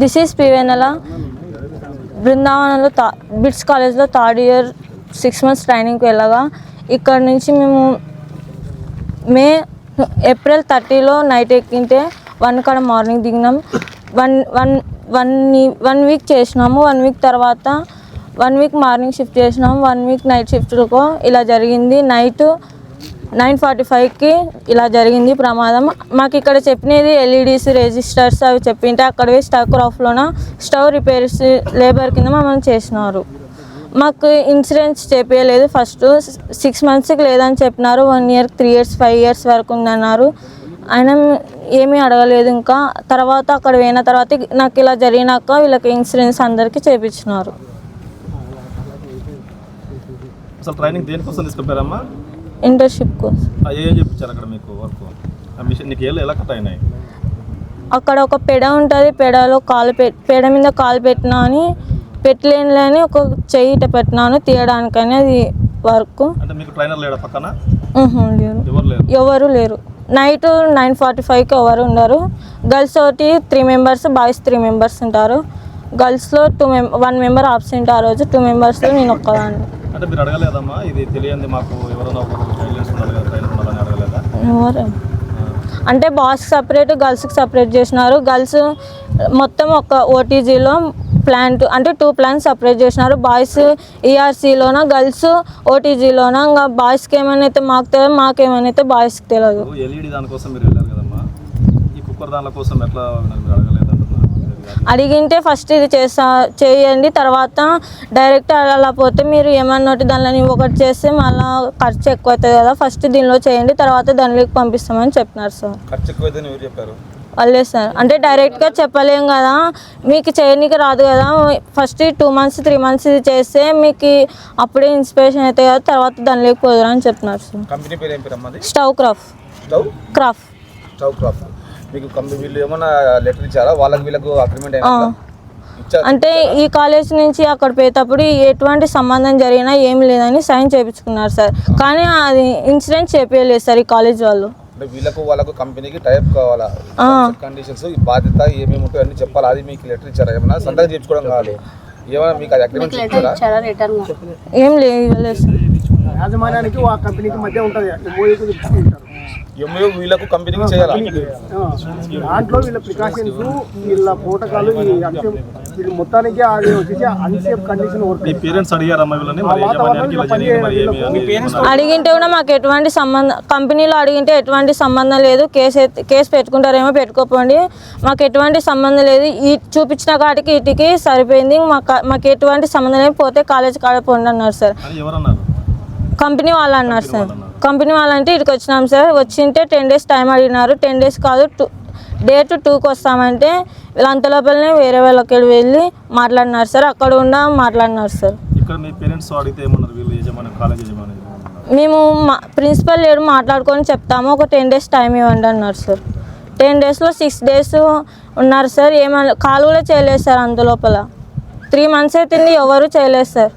This is పివేనల బృందావనంలో తా bits కాలేజ్లో థర్డ్ ఇయర్ సిక్స్ మంత్స్ ట్రైనింగ్కి వెళ్ళగా ఇక్కడ నుంచి మేము మే ఏప్రిల్ థర్టీలో నైట్ ఎక్కింటే వన్ కాడ morning దిగినాం. One one one one week చేసినాము. వన్ వీక్ తర్వాత వన్ వీక్ మార్నింగ్ షిఫ్ట్ చేసినాము వన్ వీక్ నైట్ షిఫ్ట్లకు ఇలా జరిగింది. నైట్ నైన్ ఫార్టీ ఫైవ్కి ఇలా జరిగింది ప్రమాదం. మాకు ఇక్కడ చెప్పినది ఎల్ఈడీస్ రెజిస్టర్స్ అవి చెప్పింటే అక్కడ పోయి స్టవ్ క్రాఫ్ట్లోన స్టవ్ రిపేర్స్ లేబర్ కింద మమ్మల్ని చేసినారు. మాకు ఇన్సూరెన్స్ చేపించలేదు ఫస్ట్ సిక్స్ మంత్స్కి లేదని చెప్పినారు. One year three years five years వరకు ఉందన్నారు. ఆయన ఏమీ అడగలేదు ఇంకా. తర్వాత అక్కడ పోయిన తర్వాత నాకు ఇలా జరిగినాక వీళ్ళకి ఇన్సూరెన్స్ అందరికీ చేపించినారు అసలు ట్రైనింగ్ దేనికోసం తీసుకెళ్ళారమ్మా? ఇంటర్న్షిప్ కోసం చెప్పించారు అక్కడ మీకు వర్క్ ఆ మిషన్ నీకు ఏళ్ళు ఎలా కట్ అయినాయి? అక్కడ ఒక పెడ ఉంటుంది పెడలో కాలు పె పెడ మీద కాలు పెట్టినా అని పెట్టలేని ఒక చెయ్యి ఇట పెట్టినాను తీయడానికని అది వర్క్ అంటే మీకు ట్రైనర్ లేడా పక్కన? లేరు. ఎవరు లేరు? ఎవరు లేరు. నైట్ నైన్ ఫార్టీ ఫైవ్కి ఎవరు ఉండరు. గర్ల్స్ ఒకటి three members boys three members ఉంటారు. గర్ల్స్లో టూ మెం వన్ మెంబర్ ఆబ్సెంట్ ఆ రోజు టూ మెంబర్స్లో నేను ఒక్కదాన్ని. అంటే మీరు అడగలేదమ్మా? ఇది తెలియంది మాకు. ఎవరైనా ఒకరు గైడ్లైన్స్ ఉండాలి కదా ట్రైనర్ ఉండాలని అడగలేదా? ఎవరు? అంటే బాయ్స్కి సపరేట్ గర్ల్స్కి సపరేట్ చేసినారు. గర్ల్స్ మొత్తం ఒక ఓటీజీలో ప్లాంట్ అంటే టూ ప్లాన్స్ సపరేట్ చేసినారు. బాయ్స్ ఈఆర్సీలోన గర్ల్స్ ఓటీజీలోన ఇంకా బాయ్స్కి ఏమైనా అయితే మాకు తెలియదు మాకేమైనా అయితే బాయ్స్కి తెలియదు ఎల్ఈడి దానికోసం మీరు వెళ్ళారు కదమ్మా? ఈ కుక్కర్ దాని కోసం ఎట్లా అడిగింటే ఫస్ట్ ఇది చేస్తా చేయండి. తర్వాత డైరెక్ట్ అలా పోతే మీరు ఏమన్నా దానిలో ఒకటి చేస్తే మళ్ళీ ఖర్చు ఎక్కువ అవుతుంది కదా ఫస్ట్ దీనిలో చేయండి. తర్వాత దానిలోకి పంపిస్తామని చెప్పినారు సార్. ఖర్చు చెప్పారు? వాళ్ళే సార్. అంటే డైరెక్ట్గా చెప్పలేం కదా మీకు చేయనీకి రాదు కదా. First two months three months ఇది చేస్తే మీకు అప్పుడే ఇన్స్పిరేషన్ అవుతాయి కదా తర్వాత దానిలోకి పోదురు అని చెప్పినారు sir. Stove craft stove craft stove craft. మీకు కంపెనీ వీళ్ళు ఏమన్నా లెటర్ ఇచ్చారా? వాళ్ళకి వీళ్ళకు అగ్రిమెంట్ అంటే ఈ కాలేజ్ నుంచి అక్కడ పోయేటప్పుడు ఎటువంటి సంబంధం జరిగినా ఏం లేదని సైన్ చేయించుకున్నారు సార్. కానీ అది ఇన్సూరెన్స్ చేపించలేదు సార్ ఈ కాలేజ్ వాళ్ళు. అంటే వీళ్ళకు వాళ్ళకు కంపెనీకి టైప్ కావాలా. కండిషన్స్ ఈ బాధ్యత ఏమేమి ఉంటాయో అన్ని చెప్పాలి? అది మీకు లెటర్ ఇచ్చారా? ఏమన్నా సంతకం చేయించుకోవడం కావాలి. ఏమైనా మీకు అది అగ్రిమెంట్ ఇచ్చారా? ఏం లేదు యాజమాన్యానికి ఆ కంపెనీకి మధ్య ఉంటుంది. ఎంఓ వీళ్ళకు కంపెనీకి చేయాలా? దాంట్లో వీళ్ళ ప్రికాషన్స్ వీళ్ళ ప్రోటోకాల్ ఈ అంశం వీళ్ళు మొత్తానికి అది వచ్చేసి అన్సేఫ్ కండిషన్ వర్క్ మీ పేరెంట్స్ అడిగారమ్మా వీళ్ళని? అడిగింటే కూడా మాకు ఎటువంటి సంబంధం కంపెనీలో అడిగింటే ఎటువంటి సంబంధం లేదు. కేసు కేసు పెట్టుకుంటారేమో పెట్టుకోపోండి. మాకు ఎటువంటి సంబంధం లేదు. ఈ చూపించిన కాటికి ఇటుకి సరిపోయింది. మాకు మాకు ఎటువంటి సంబంధం లేదు పోతే కాలేజ్ కాడ పోండి అన్నారు సార్. కంపెనీ వాళ్ళు అన్నారు సార్. కంపెనీ వాళ్ళంటే ఇక్కడికి వచ్చినాం సార్. వచ్చింటే టెన్ డేస్ టైం అడిగినారు. టెన్ డేస్ కాదు టూ డేట్ టూకి వస్తామంటే వీళ్ళు అంత లోపలనే వేరే వాళ్ళకి వెళ్ళి మాట్లాడినారు సార్. అక్కడ ఉండ మాట్లాడినారు సార్. ఇక్కడ మీ పేరెంట్స్ అడిగితే ఏమన్నారు? వీళ్ళు యజమాని కాలేజ్ యజమాని మేము మా ప్రిన్సిపల్ లేడు మాట్లాడుకొని చెప్తాము. ఒక టెన్ డేస్ టైం ఇవ్వండి అన్నారు సార్. టెన్ డేస్లో సిక్స్ డేస్ ఉన్నారు సార్. ఏమన్నా కాలు కూడా చేయలేదు సార్ అంత లోపల. త్రీ మంత్స్ అవుతుంది ఎవరు చేయలేదు సార్.